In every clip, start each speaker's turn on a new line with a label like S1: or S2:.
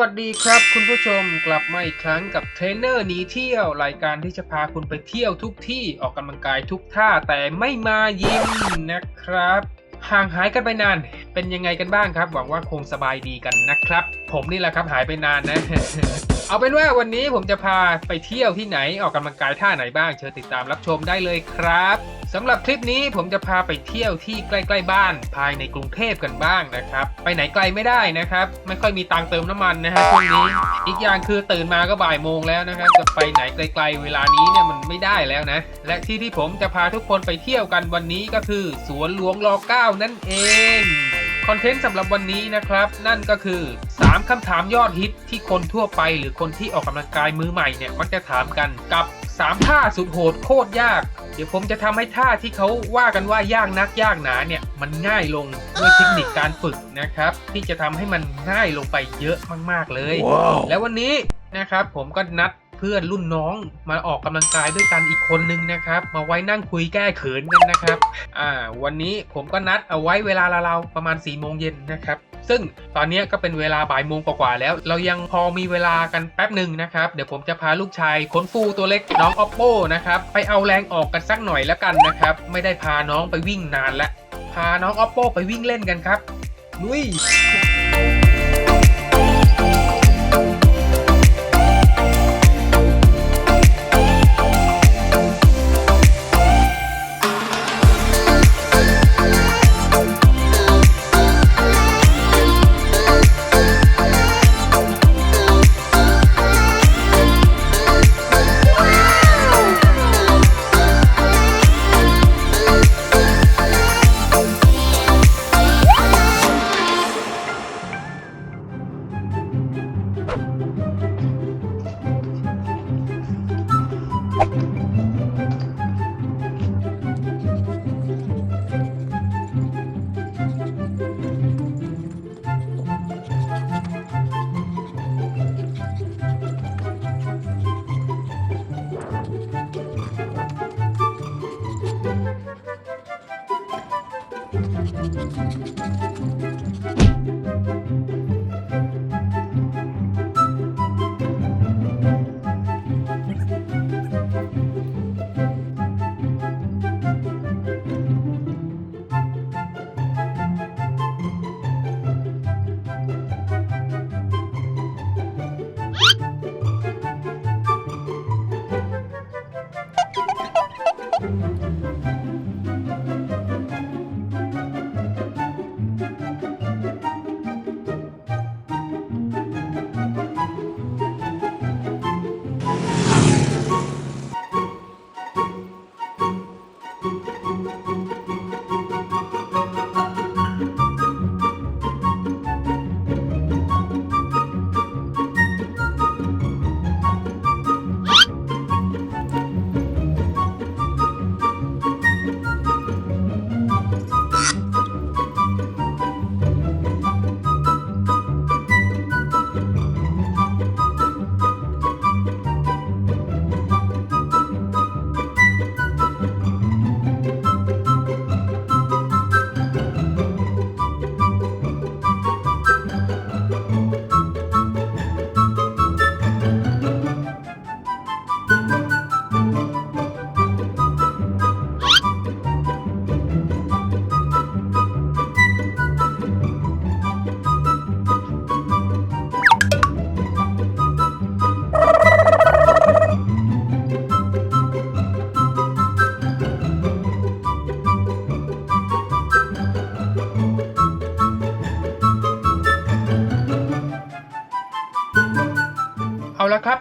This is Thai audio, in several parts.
S1: วัสดีครับคุณผู้ชมกลับมาอีกครั้งกับเทรนเนอร์หนีเที่ยวรายการที่จะพาคุณไปเที่ยวทุกที่ออกกำลังกายทุกท่าแต่ไม่มายิมนะครับ ห่างหายกันไปนาน เป็นยังไงกันบ้างครับ หวังว่าคงสบายดีกันนะครับ ผมนี่แหละครับหายไปนานนะ เอาเป็นว่าวันนี้ผมจะพาไปเที่ยวที่ไหนออกกำลังกายท่าไหนบ้างเชิญติดตามรับชมได้เลยครับสำหรับคลิปนี้ผมจะพาไปเที่ยวที่ใกล้ๆบ้าน ภายในกรุงเทพกันบ้างนะครับ ไปไหนไกลไม่ได้นะครับ ไม่ค่อยมีตังเติมน้ำมันนะฮะช่วงนี้ อีกอย่างคือตื่นมาก็บ่ายโมงแล้วนะครับจะไปไหนไกลๆเวลานี้เนี่ยมันไม่ได้แล้วนะ และที่ที่ผมจะพาทุกคนไปเที่ยวกันวันนี้ก็คือสวนหลวงรอ9นั่นเองคอนเทนต์สำหรับวันนี้นะครับ นั่นก็คือ คำถามยอดฮิตที่คนทั่วไปหรือคนที่ออกกำลังกายมือใหม่เนี่ยมักจะถามกันกับ 3 ท่าสุดโหดโคตรยาก เดี๋ยวผมจะทำให้ท่าที่เขาว่ากันว่ายากนักยากหนาเนี่ยมันง่ายลงด้วยเทคนิคการฝึกนะครับที่จะทำให้มันง่ายลงไปเยอะมากๆเลยแล้ววันนี้นะครับผมก็นัดเพื่อนรุ่นน้องมาออกกำลังกายด้วยกันอีกคนนึงนะครับ มาไว้นั่งคุยแก้เขินกันนะครับ อ่า วันนี้ผมก็นัดเอาไว้เวลาเราๆประมาณ4ี่โมงเย็นนะครับ ซึ่งตอนนี้ก็เป็นเวลาบ่ายโมงกว่าแล้ว เรายังพอมีเวลากันแป๊บหนึ่งนะครับ เดี๋ยวผมจะพาลูกชายขนฟูตัวเล็กน้องออปโปนะครับ ไปเอาแรงออกกันสักหน่อยแล้วกันนะครับ ไม่ได้พาน้องไปวิ่งนานละพาน้องออปโปไปวิ่งเล่นกันครับลุย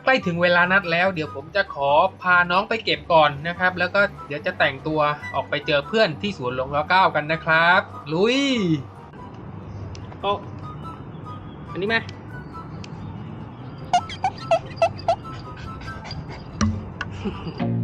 S1: ใกล้ถึงเวลานัดแล้ว เดี๋ยวผมจะขอพาน้องไปเก็บก่อนนะครับ แล้วก็เดี๋ยวจะแต่งตัวออกไปเจอเพื่อนที่สวนหลวงร้อเก้ากันนะครับ ลุยโออันนี้ไหมฮึ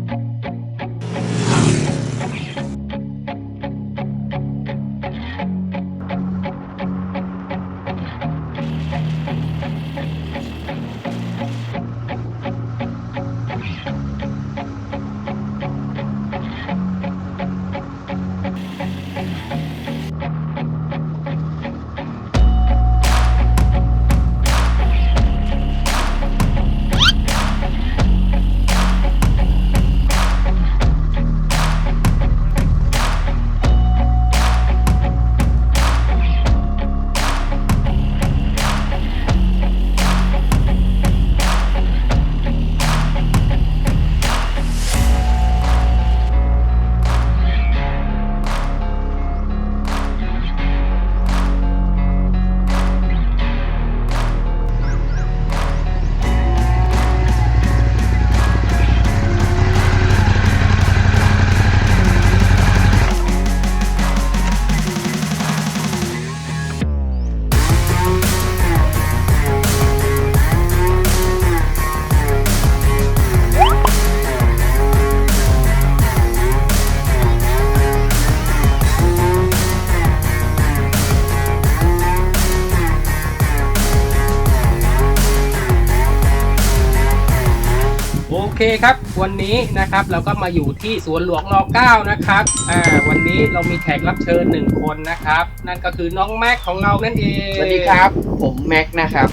S1: วันนี้นะครับ เราก็มาอยู่ที่สวนหลวงร9นะครับอ่าวันนี้เรามีแขกรับเชิญหนึ่งคนนะครับ นั่นก็คือน้องแม็กของเรานั่นเอง
S2: สวัสดีครับ ผมแม็กนะครับ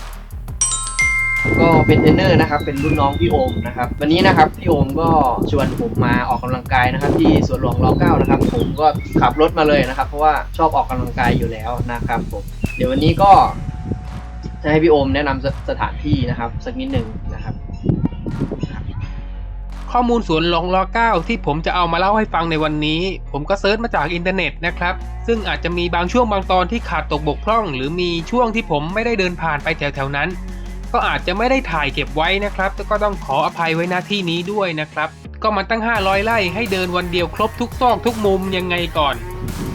S2: ก็เป็นเทรนเนอร์นะครับ เป็นรุ่นน้องพี่โอมนะครับ วันนี้นะครับพี่โอมก็ชวนผมมาออกกำลังกายนะครับ ที่สวนหลวงรเก้านะครับ ผมก็ขับรถมาเลยนะครับ เพราะว่าชอบออกกำลังกายอยู่แล้วนะครับผมเดี๋ยววันนี้ก็จะให้พี่โอมแนะนำสถานที่นะครับ สักนิดหนึ่งนะครับ
S1: ข้อมูลสวนหลวงร9ที่ผมจะเอามาเล่าให้ฟังในวันนี้ ผมก็เซิร์ชมาจากอินเทอร์เน็ตนะครับ ซึ่งอาจจะมีบางช่วงบางตอนที่ขาดตกบกพร่อง หรือมีช่วงที่ผมไม่ได้เดินผ่านไปแถวๆนั้น ก็อาจจะไม่ได้ถ่ายเก็บไว้นะครับก็ต้องขออภัยไว้หน้าที่นี้ด้วยนะครับ ก็มันตั้ง 500 ไร่ให้เดินวันเดียวครบทุกซอกทุกมุมยังไงก่อน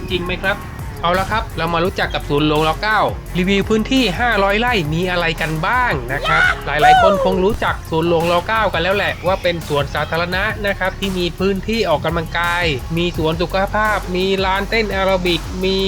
S1: จริงไหมครับ เอาละครับ เรามารู้จักกับศูนย์หลวงร9รีวิวพื้นที่ 500 ไร่มีอะไรกันบ้างนะครับ หลายๆ คนคงรู้จักศูนย์หลวงร9กันแล้วแหละ ว่าเป็นสวนสาธารณะนะครับ ที่มีพื้นที่ออกกำลังกาย มีสวนสุขภาพ มีลานเต้นแอโรบิก มี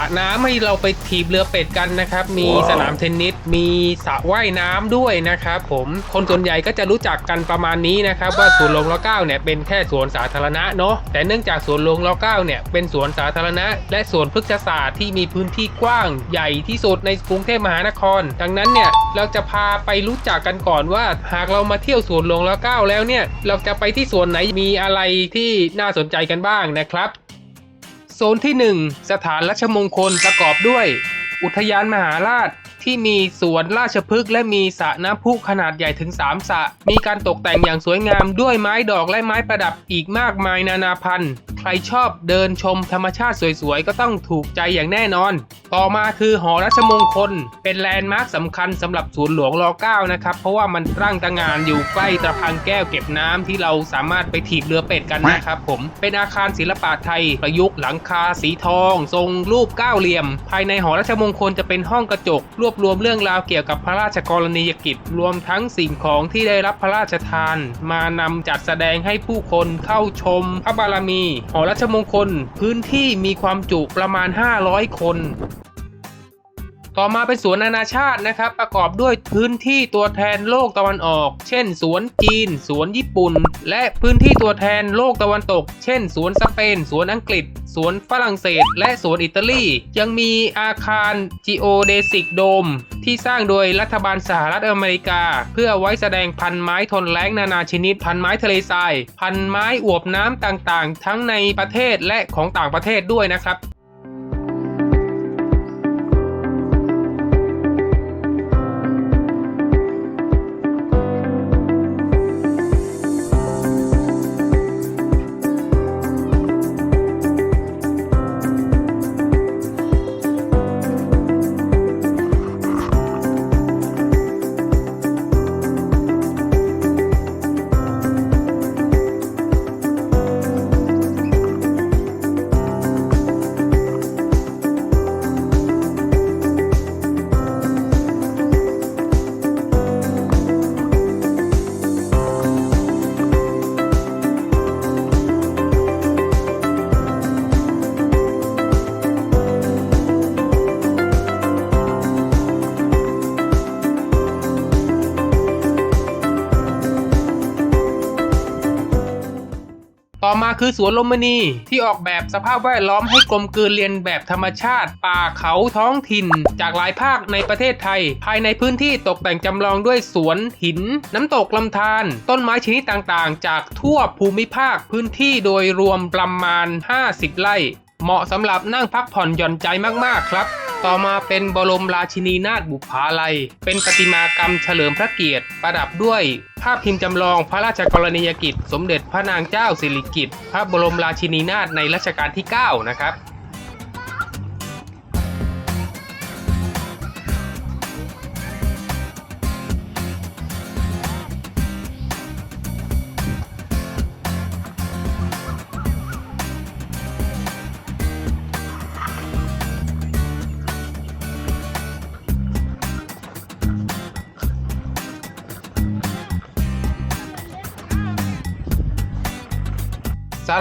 S1: ระน้ำให้เราไปถีบเรือเป็ดกันนะครับ มีสนามเทนนิส มีสระว่ายน้ำด้วยนะครับ ผม คนส่วนใหญ่ก็จะรู้จักกันประมาณนี้นะครับว่าสวนหลวงร9เนี่ยเป็นแค่สวนสาธารณะเนาะ แต่เนื่องจากสวนหลวงร9เนี่ยเป็นสวนสาธารณะ และสวนพฤกษศาสตร์ที่มีพื้นที่กว้างใหญ่ที่สุดในกรุงเทพมหานคร ดังนั้นเนี่ยเราจะพาไปรู้จักกันก่อนว่า หากเรามาเที่ยวสวนหลวงร9แล้วเนี่ยเราจะไปที่สวนไหนมีอะไรที่น่าสนใจกันบ้างนะครับ โซนที่ 1 สถานรัชมงคลประกอบด้วย อุทยานมหาราช ที่มีสวนราชพฤกษ์และมีสระน้ำพุขนาดใหญ่ถึง 3สระมีการตกแต่งอย่างสวยงามด้วยไม้ดอกและไม้ประดับอีกมากมายนานาพันธุ์ใครชอบเดินชมธรรมชาติสวยๆ ก็ต้องถูกใจอย่างแน่นอน ต่อมาคือหอรัชมงคล เป็นแลนด์มาร์คสำคัญสำหรับศูนย์หลวงร9นะครับ เพราะว่ามันตั้งตางานอยู่ใกล้ตะพังแก้วเก็บน้ำที่เราสามารถไปถีบเรือเป็ดกันนะครับผม เป็นอาคารศิลปะไทย ประยุกต์หลังคาสีทอง ทรงรูปเก้าเหลี่ยม ภายในหอรัชมงคลจะเป็นห้องกระจกรวบรวมเรื่องราวเกี่ยวกับพระราชกรณียกิจ รวมทั้งสิ่งของที่ได้รับพระราชทาน มานำจัดแสดงให้ผู้คนเข้าชม พระบารมี หอรัชมงคล พื้นที่มีความจุประมาณ 500 คน ต่อมาเป็นสวนนานาชาตินะครับ ประกอบด้วยพื้นที่ตัวแทนโลกตะวันออก เช่น สวนจีน สวนญี่ปุ่น และพื้นที่ตัวแทนโลกตะวันตก เช่น สวนสเปน สวนอังกฤษ สวนฝรั่งเศส และสวนอิตาลี ยังมีอาคาร Geodesic Dome ที่สร้างโดยรัฐบาลสหรัฐอเมริกา เพื่อไว้แสดงพันไม้ทนแล้งนานาชนิด พันไม้ทะเลทราย พันไม้อวบน้ำต่างๆ ทั้งในประเทศและของต่างประเทศด้วยนะครับ คือสวนลมณีที่ออกแบบสภาพแวดล้อมให้กลมกลืนเรียนแบบธรรมชาติ ป่าเขาท้องถิ่น จากหลายภาคในประเทศไทย ภายในพื้นที่ตกแต่งจำลองด้วยสวนหิน น้ำตกลำธารต้นไม้ชนิดต่างๆ จากทั่วภูมิภาคพื้นที่โดยรวมประมาณ 50 ไร่ เหมาะสำหรับนั่งพักผ่อนหย่อนใจมากๆครับ ต่อมาเป็นบรมราชินีนาถบุภาลัย เป็นประติมากรรมเฉลิมพระเกียรติ ประดับด้วยภาพพิมพ์จำลองพระราชกรณียกิจ สมเด็จพระนางเจ้าสิริกิติ์พระบรมราชินีนาถในรัชกาลที่ 9 นะครับ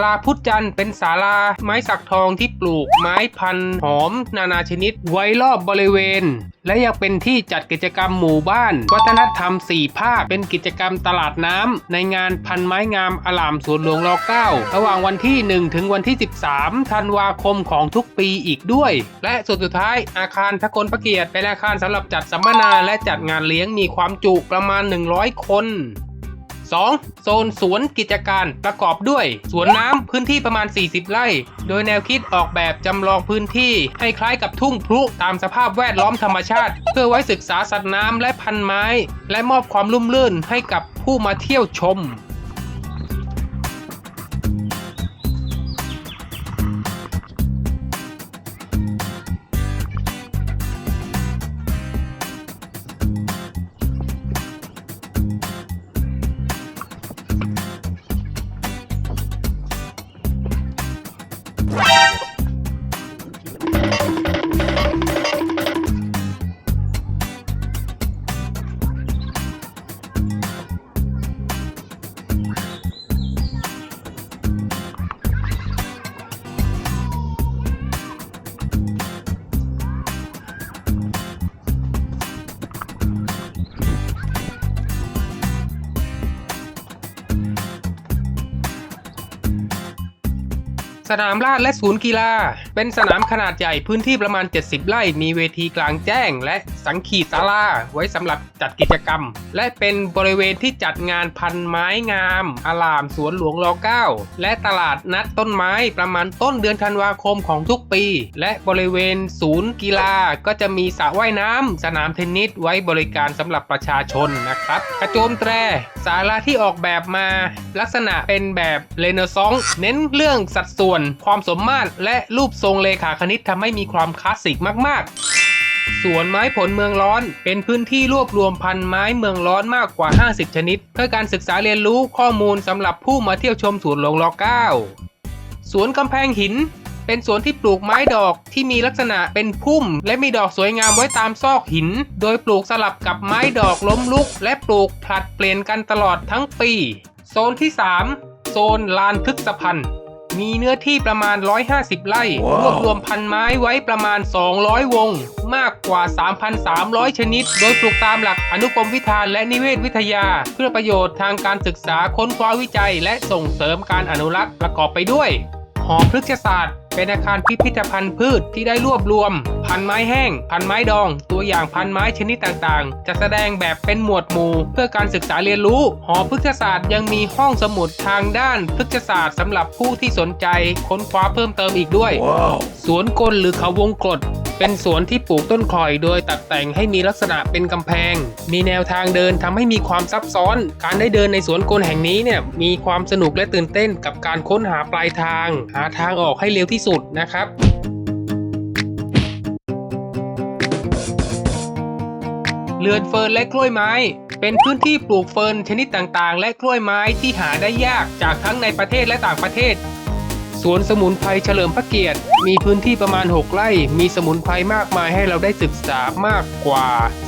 S1: าพุทธจันทร์เป็นศาลาไม้สักทองที่ปลูกไม้พันธุ์หอม นานาชนิด ไว้รอบบริเวณ และยังเป็นที่จัดกิจกรรมหมู่บ้าน วัฒนธรรม 4 ภาค เป็นกิจกรรมตลาดน้ำในงานพันไม้งามอลามสวนหลวงร9ระหว่างวันที่ 1 ถึงวันที่ 13 ธันวาคมของทุกปีอีกด้วย และส่วนสุดท้ายอาคารทกลพระเกียรติเป็นอาคารสำหรับจัดสัมมนาและจัดงานเลี้ยงมีความจุประมาณ 100 คน 2. โซนสวนกิจการประกอบด้วย สวนน้ำพื้นที่ประมาณ 40 ไร่ โดยแนวคิดออกแบบจำลองพื้นที่ ให้คล้ายกับทุ่งพลุตามสภาพแวดล้อมธรรมชาติ เพื่อไว้ศึกษาสัตว์น้ำและพันไม้ และมอบความลุ่มลื่นให้กับผู้มาเที่ยวชม สนามราดและศูนย์กีฬา เป็นสนามขนาดใหญ่พื้นที่ประมาณ 70 ไร่ มีเวทีกลางแจ้ง และสังขีศาลาไว้สำหรับจัดกิจกรรม และเป็นบริเวณที่จัดงานพันไม้งามอลามสวนหลวงร9และตลาดนัดต้นไม้ประมาณต้นเดือนธันวาคมของทุกปี และบริเวณศูนย์กีฬาก็จะมีสระว่ายน้ำสนามเทนนิสไว้บริการสำหรับประชาชนนะครับกระโจมแตรศาลาที่ออกแบบมา ลักษณะเป็นแบบเรเนซองส์เน้นเรื่องสัดส่วน ความสมมาตรและรูปทรงเลขาคณิตทำให้มีความคลาสสิกมาก ๆ สวนไม้ผลเมืองร้อน เป็นพื้นที่รวบรวมพันไม้เมืองร้อนมากกว่า 50 ชนิด เพื่อการศึกษาเรียนรู้ข้อมูลสำหรับผู้มาเที่ยวชมสวนหลวงร9สวนกำแพงหิน เป็นสวนที่ปลูกไม้ดอกที่มีลักษณะเป็นพุ่ม และมีดอกสวยงามไว้ตามซอกหิน โดยปลูกสลับกับไม้ดอกล้มลุก และปลูกผลัดเปลี่ยนกันตลอดทั้งปี โซนที่ 3 โซนลานพฤกษพันธ์ มีเนื้อที่ประมาณ 150 ไร่ รวบรวมพันไม้ไว้ประมาณ 200 วง มากกว่า 3,300 ชนิด โดยปลูกตามหลักอนุกรมวิธานและนิเวศวิทยา เพื่อประโยชน์ทางการศึกษาค้นคว้าวิจัย และส่งเสริมการอนุรักษ์ประกอบไปด้วย หอพฤกษศาสตร์ เป็นอาคารพิพิธภัณฑ์พืชที่ได้รวบรวม พันไม้แห้ง พันไม้ดอง ตัวอย่างพันไม้ชนิดต่างๆ จะแสดงแบบเป็นหมวดหมู่ เพื่อการศึกษาเรียนรู้ หอพฤกษศาสตร์ยังมีห้องสมุดทางด้านพฤกษศาสตร์สำหรับผู้ที่สนใจค้นคว้าเพิ่มเติมอีกด้วยสวนกลหรือเขาวงกฏ เป็นสวนที่ปลูกต้นข่อยโดยตัดแต่งให้มีลักษณะเป็นกำแพง มีแนวทางเดินทำให้มีความซับซ้อน การได้เดินในสวนกลแห่งนี้เนี่ยมีความสนุกและตื่นเต้นกับการค้นหาปลายทาง หาทางออกให้เร็วที่สุดนะครับเรือนเฟิร์นและกล้วยไม้ เป็นพื้นที่ปลูกเฟิร์นชนิดต่างๆ และกล้วยไม้ที่หาได้ยากจากทั้งในประเทศและต่างประเทศ สวนสมุนไพรเฉลิมพระเกียรติ มีพื้นที่ประมาณ 6 ไร่ มีสมุนไพรมากมายให้เราได้ศึกษามากกว่า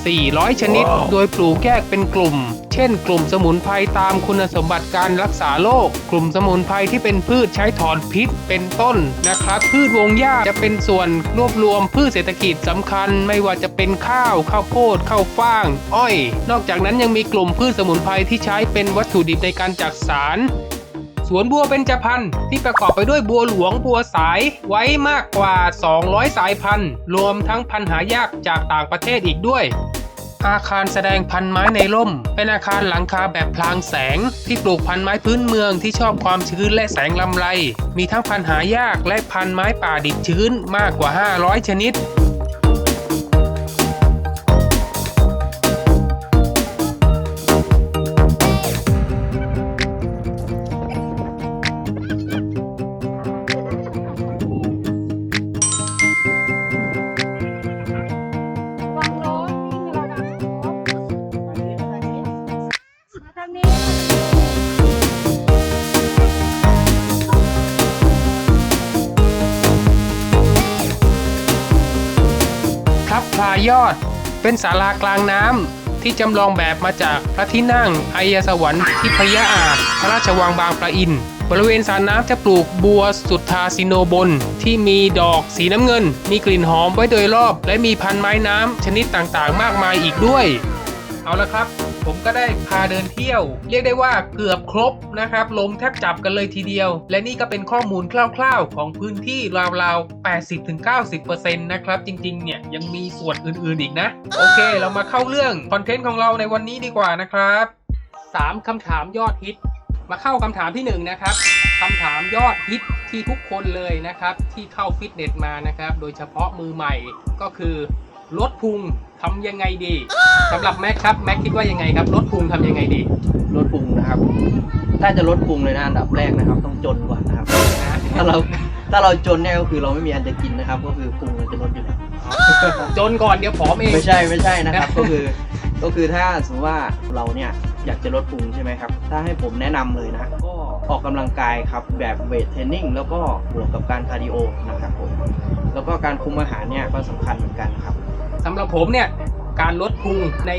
S1: 400 ชนิด โดยปลูกแยกเป็นกลุ่ม เช่น กลุ่มสมุนไพรตามคุณสมบัติการรักษาโรค กลุ่มสมุนไพรที่เป็นพืชใช้ถอนพิษเป็นต้นนะครับ พืชวงหญ้าจะเป็นส่วนรวบรวมพืชเศรษฐกิจสำคัญ ไม่ว่าจะเป็นข้าว ข้าวโพด ข้าวฟ่าง อ้อย นอกจากนั้นยังมีกลุ่มพืชสมุนไพรที่ใช้เป็นวัตถุดิบในการจักสาร สวนบัวเบญจพรรณที่ประกอบไปด้วยบัวหลวงบัวสายไว้มากกว่า 200 สายพันธุ์ รวมทั้งพันธุ์หายากจากต่างประเทศอีกด้วยอาคารแสดงพันไม้ในร่ม เป็นอาคารหลังคาแบบพลางแสง ที่ปลูกพันไม้พื้นเมืองที่ชอบความชื้นและแสงลำไร มีทั้งพันหายากและพันไม้ป่าดิบชื้นมากกว่า 500 ชนิด ยอด เป็นศาลากลางน้ำที่จำลองแบบมาจากพระที่นั่งอายสวรรค์ทิพยาอาจพระราชวังบางปะอิน บริเวณสระน้ำจะปลูกบัวสุทธาซิโนบน ที่มีดอกสีน้ำเงิน มีกลิ่นหอมไว้โดยรอบ และมีพันไม้น้ำชนิดต่างๆ มากมายอีกด้วย เอาละครับ ผมก็ได้พาเดินเที่ยว เรียกได้ว่าเกือบครบนะครับลงแทบจับกันเลยทีเดียว และนี่ก็เป็นข้อมูลคร่าวๆ ของพื้นที่ราวๆ 80-90%นะครับ จริงๆ เนี่ยยังมีส่วนอื่นๆอีกนะ โอเค เรามาเข้าเรื่องคอนเทนต์ของเราในวันนี้ดีกว่านะครับ 3คำถามยอดฮิต มาเข้าคำถามที่ 1 นะครับคำถามยอดฮิตที่ทุกคนเลยนะครับ ที่เข้าฟิตเนสมานะครับ โดยเฉพาะมือใหม่ก็คือ ลดพุงทำยังไงดีสำหรับแม็กครับแม็กคิดว่ายังไงครับลดพุงทำยังไงดี
S2: ลดพุงนะครับ ถ้าจะลดพุงเลยนะอันดับแรกนะครับ ต้องจนก่อนนะครับ
S1: นะ
S2: ถ้าเราถ้าเราจนเนี่ยก็คือเราไม่มีอันจะกินนะครับ ก็คือพุงเราจะลดอยู่แล้ว
S1: จนก่อนเดี๋ยวผอมเอง
S2: ไม่ใช่ไม่ใช่นะครับ ก็คือก็คือถ้าสมมติว่าเราเนี่ยอยากจะลดพุงใช่ไหมครับ ถ้าให้ผมแนะนำเลยนะก็ออกกำลังกายครับแบบเวทเทรนนิ่งแล้วก็บวกกับการคาร์ดิโอนะครับผมแล้วก็การคุมอาหารเนี่ยก็สำคัญเหมือนกันครับ
S1: สำหรับผมเนี่ยการลดพุงใน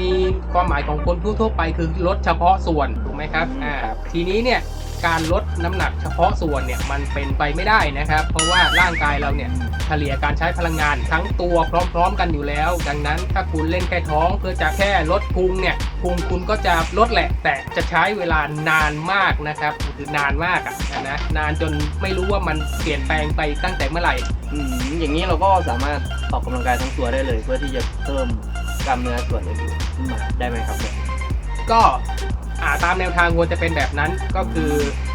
S1: ความหมายของคนทั่วๆไปคือลดเฉพาะส่วนถูกไหมครับอ่า
S2: ครับ
S1: ทีนี้เนี่ยการลดน้ำหนักเฉพาะส่วนเนี่ยมันเป็นไปไม่ได้นะครับ เพราะว่าร่างกายเราเนี่ยเฉลี่ยการใช้พลังงานทั้งตัวพร้อม ๆ กันอยู่แล้ว ดังนั้นถ้าคุณเล่นแค่ท้องเพื่อจะแค่ลดพุงเนี่ยพุงคุณก็จะลดแหละ แต่จะใช้เวลานานมากนะครับคือนานมากอะนะนานจนไม่รู้ว่ามันเปลี่ยนแปลงไปตั้งแต่เมื่อไหร่
S2: อืมอย่างนี้เราก็สามารถ ออกกำลังกายทั้งตัวได้เลย เพื่อที่จะเพิ่มกล้ามเนื้อส่วนอื่นๆขึ้นมาได้ไหมครับเนี่ย
S1: ก็อ่าตามแนวทางควรจะเป็นแบบนั้นก็คือ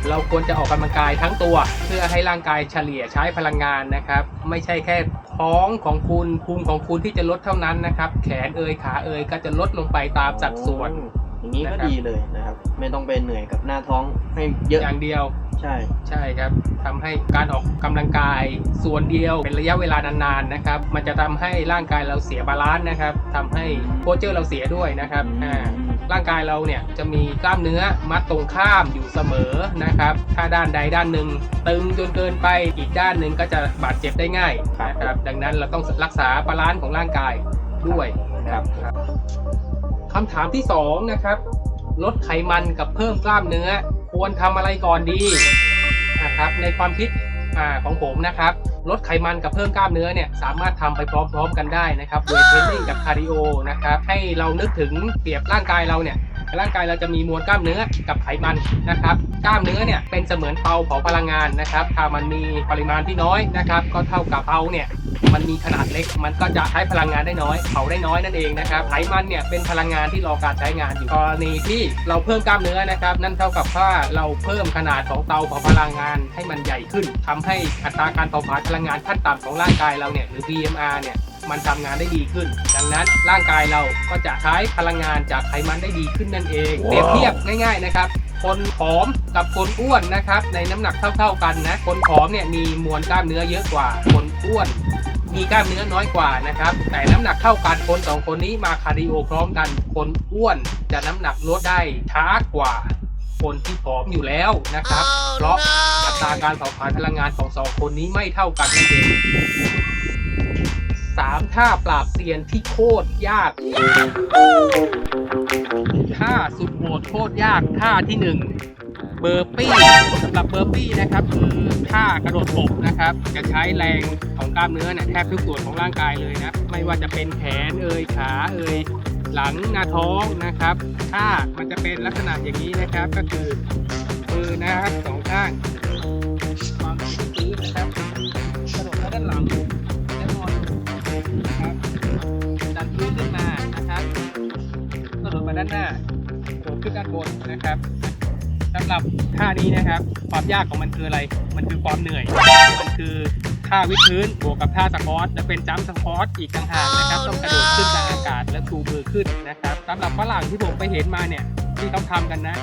S1: เราควรจะออกกำลังกายทั้งตัว เพื่อให้ร่างกายเฉลี่ยใช้พลังงานนะครับ ไม่ใช่แค่ท้องของคุณพุงของคุณที่จะลดเท่านั้นนะครับ แขนเอยขาเอยก็จะลดลงไปตามสัดส่วน
S2: อย่างนี้ก็
S1: นะครับ
S2: ดีเลยนะครับ ไม่ต้องไปเหนื่อยกับหน้าท้องให้เยอะ
S1: อย่างเดียว
S2: ใช่
S1: ใช่ครับทำให้การออกกำลังกายส่วนเดียวเป็นระยะเวลานานๆนะครับ มันจะทำให้ร่างกายเราเสียบาลานซ์นะครับทำให้โพสเจอร์เราเสียด้วยนะครับอ่าร่างกายเราเนี่ยจะมีกล้ามเนื้อมัดตรงข้ามอยู่เสมอนะครับ ถ้าด้านใดด้านหนึ่งตึงจนเกินไปอีกด้านหนึ่งก็จะบาดเจ็บได้ง่ายนะครับ ดังนั้นเราต้องรักษาบาลานซ์ของร่างกายด้วยนะครับคำถามที่สองนะครับลดไขมันกับเพิ่มกล้ามเนื้อ ควรทำอะไรก่อนดีนะครับในความคิดอของผมนะครับลดไขมันกับเพิ่มกล้ามเนื้อเนี่ยสามารถทำไปพร้อมๆกันได้นะครับเวทเทรนนิ่งกับคาร์ดิโอนะครับให้เรานึกถึงเปรียบร่างกายเราเนี่ยร่างกายเราจะมีมวลกล้ามเนื้อกับไขมันนะครับ กล้ามเนื้อเนี่ยเป็นเสมือนเตาเผาพลังงานนะครับ ถ้ามันมีปริมาณที่น้อยนะครับ ก็เท่ากับเตาเนี่ย มันมีขนาดเล็ก มันก็จะใช้พลังงานได้น้อยเผาได้น้อยนั่นเองนะครับไขมันเนี่ยเป็นพลังงานที่รอการใช้งานอยู่กรณีที่เราเพิ่มกล้ามเนื้อนะครับ นั่นเท่ากับว่าเราเพิ่มขนาดของเตาเผาพลังงานให้มันใหญ่ขึ้นทำให้อัตราการเผาผลาญพลังงานขั้นต่ำของร่างกายเราเนี่ยหรือ BMR เนี่ย มันทำงานได้ดีขึ้น ดังนั้นร่างกายเราก็จะใช้พลังงานจากไขมันได้ดีขึ้นนั่นเองเปรียบเทียบง่าย ๆนะครับคนผอมกับคนอ้วนนะครับ ในน้ำหนักเท่า ๆกันนะ คนผอมเนี่ยมีมวลกล้ามเนื้อเยอะกว่า คนอ้วนมีกล้ามเนื้อน้อยกว่านะครับ แต่น้ำหนักเท่ากันคนสองคนนี้มาคาร์ดิโอพร้อมกัน คนอ้วนจะน้ำหนักลดได้ช้ากว่า คนที่ผอมอยู่แล้วนะครับ เพราะอัตราการเผาผลาญพลังงานของสองคนนี้ไม่เท่ากันนั่นเอง สามท่าปราบเซียนที่โคตรยาก ท่าสุดโหดโคตรยาก ท่าที่หนึ่งเบอร์ปี้สำหรับเบอร์ปี้นะครับคือท่ากระโดดบกนะครับ จะใช้แรงของกล้ามเนื้อเนี่ยแทบทุกส่วนของร่างกายเลยนะ ไม่ว่าจะเป็นแขนเอ่ยขาเอ่ยหลังหน้าท้องนะครับท่ามันจะเป็นลักษณะอย่างนี้นะครับก็คือมือนะครับสองข้างวางที่พื้นนะครับ ดดมาด้านหน้าโดดขึ้นด้านบนนะครับสำหรับท่านี้นะครับ ความยากของมันคืออะไร มันคือความเหนื่อย มันคือท่าวิดพื้นบวกกับท่าสควอตและเป็นจัมป์สควอตอีกต่างหากนะครับ ต้องกระโดดขึ้นกลางอากาศและชูมือขึ้นนะครับสำหรับฝรั่งที่ผมไปเห็นมาเนี่ยที่เขาทำกันนะ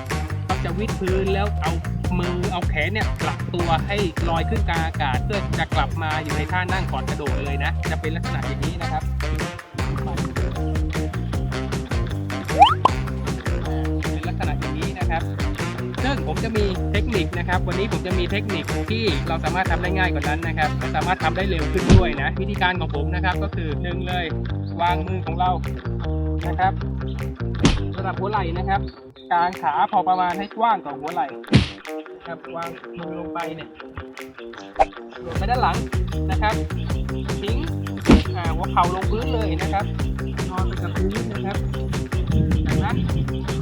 S1: เขาจะวิดพื้นแล้วเอามือเอาแขนเนี่ยกลับตัวให้ลอยขึ้นกลางอากาศเพื่อจะกลับมาอยู่ในท่านั่งก่อนกระโดดเลยนะ จะเป็นลักษณะอย่างนี้นะครับ นะครับ ซึ่งผมจะมีเทคนิคนะครับ วันนี้ผมจะมีเทคนิคที่เราสามารถทำได้ง่ายกว่านั้นนะครับสามารถทำได้เร็วขึ้นด้วยนะ วิธีการของผมนะครับก็คือหนึ่งเลยวางมือของเรานะครับระดับหัวไหล่นะครับกางขาพอประมาณให้กว้างกว่าหัวไหล่ครับวางมือลงไปเนี่ยลงไปด้านหลังนะครับทิ้งหัวเข่าลงพื้นเลยนะครับนอนไปกับพื้นนะครับจากนั้น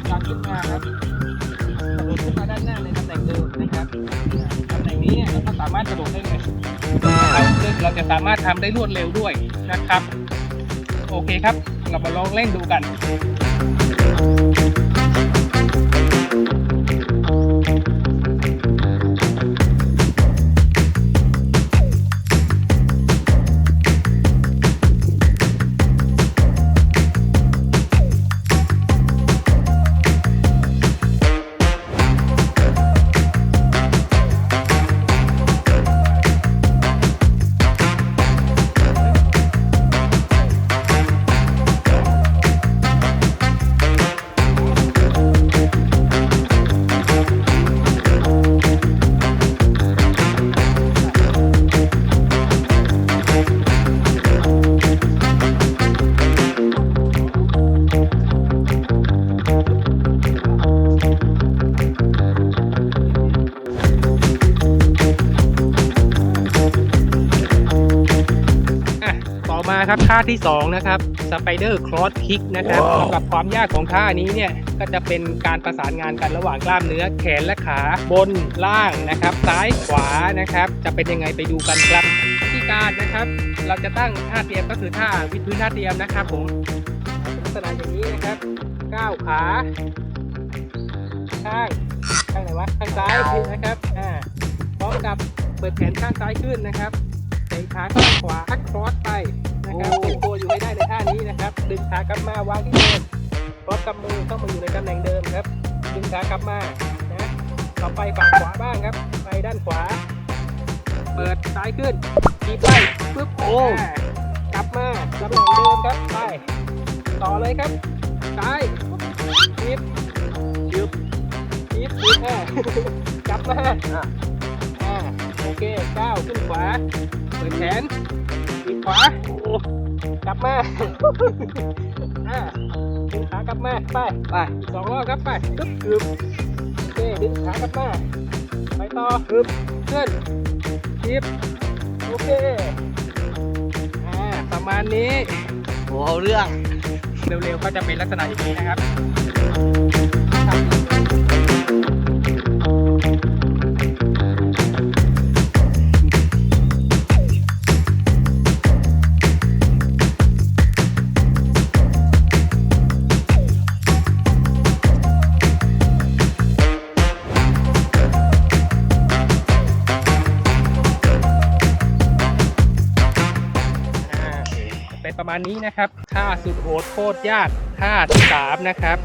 S1: การขึ้นมาครับ กระโดดขึ้นมาด้านหน้าในตำแหน่งเดิมนะครับตำแหน่งนี้เนี่ยเราก็สามารถกระโดดได้เลยซึ่งเราจะสามารถทำได้รวดเร็วด้วยนะครับ โอเคครับ เรามาลองเล่นดูกัน ต่อมาครับท่าที่ 2 นะครับ Spider Cross Kick นะครับสำหรับความยากของท่านี้เนี่ย ก็จะเป็นการประสานงานกันระหว่างกล้ามเนื้อแขนและขาบนล่างนะครับ ซ้ายขวานะครับ จะเป็นยังไงไปดูกันครับวิธีการนะครับ เราจะตั้งท่าเตรียมก็คือท่าวิดพื้นท่าเตรียมนะครับผมลักษณะอย่างนี้นะครับก้าวขาข้างข้างไหนวะข้างซ้ายนะครับอ่าพร้อมกับเปิดแขนข้างซ้ายขึ้นนะครับเตะขาข้างขวาครอสไป นะครับ
S2: โอ้
S1: เป็นตัวอยู่ให้ได้ในท่านี้นะครับ ดึงขากลับมาวางที่เดิมพร้อมกับมือเข้ามาอยู่ในตำแหน่งเดิมครับ ดึงขากลับมานะต่อไปฝั่งขวาบ้างครับ ไปด้านขวา เปิดซ้ายขึ้นทีบไปปึ๊บ
S2: โอ้
S1: อ่ากลับมาตำแหน่งเดิมครับไปต่อเลยครับซ้ายทีบยึบทีบทีบอ่ากลับมาอ่าโอเคก้าวขึ้นขวาเปิดแขนอีก ขวาโอ้กลับมาอ่าดึงขากลับมา ไป
S2: ไป
S1: อีกสองรอบครับ ไปปึ๊บปึ๊บโอเคดึงขากลับมา ไปต่อปึ๊บขึ้นทิปโอเค อ่า ประมาณนี้
S2: โหเอาเรื่อง
S1: เร็วๆ ก็จะเป็นลักษณะอย่างนี้นะครับ มาณนี้นะครับท่าสุดโหดโคตรยากท่าที่3นะครับ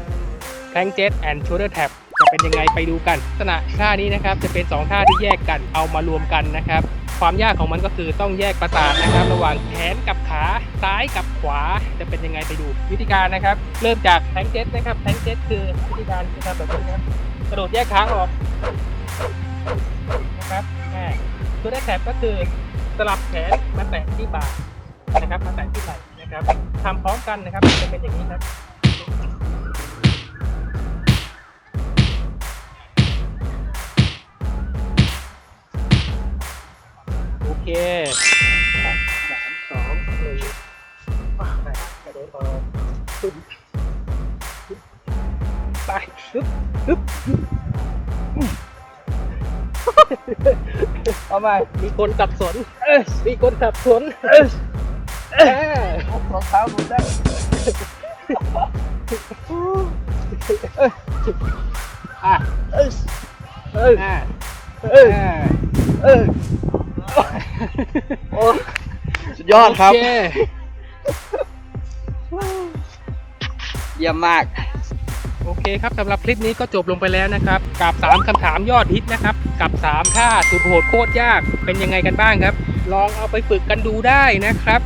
S1: แทงเจ็ตแอนด์ชูเดอร์แท็บจะเป็นยังไงไปดูกันลักษณะท่านี้นะครับจะเป็น 2 ท่าที่แยกกันเอามารวมกันนะครับ ความยากของมันก็คือต้องแยกประสาทนะครับ ระหว่างแขนกับขาซ้ายกับขวาจะเป็นยังไงไปดู วิธีการนะครับ เริ่มจากแทงเจ็ตนะครับแทงเจ็ตคือวิธีการจะทำแบบนี้นะครับกระโดดแยกขาออกนะครับชูเดอร์แท็บก็คือสลับแขนมาแตะที่บ่านะครับมาแตะที่ไหล่ ครับทำพร้อมกันนะครับจะเป็นอย่างนี้ครับโอเคสามสองหนึ่งไปกระโดดออกปึ๊บปึ๊บไปปึ๊บปึ๊บเอามามีคนสับสนเออมีคนสับสนเออเออ
S2: ร องเท้าดูได้
S1: อะ
S2: เอ้ยเอ้ย
S1: อะ
S2: เอ้ยเอ้ยโอ้สุดยอดครับ เยี่ยมมาก
S1: โอเคครับสำหรับคลิปนี้ก็จบลงไปแล้วนะครับกับ 3คำถามยอดฮิตนะครับ กับ 3 ท่าสุดโหดโคตรยากเป็นยังไงกันบ้างครับ ลองเอาไปฝึกกันดูได้นะครับ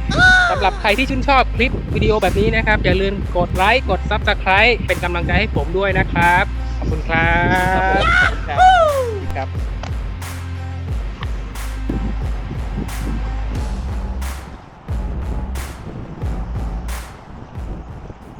S1: สำหรับใครที่ชื่นชอบคลิปวิดีโอแบบนี้นะครับ อย่าลืมกดไลค์กด Subscribe เป็นกำลังใจให้ผมด้วยนะครับ ขอบคุณครับขอบคุณครับครับ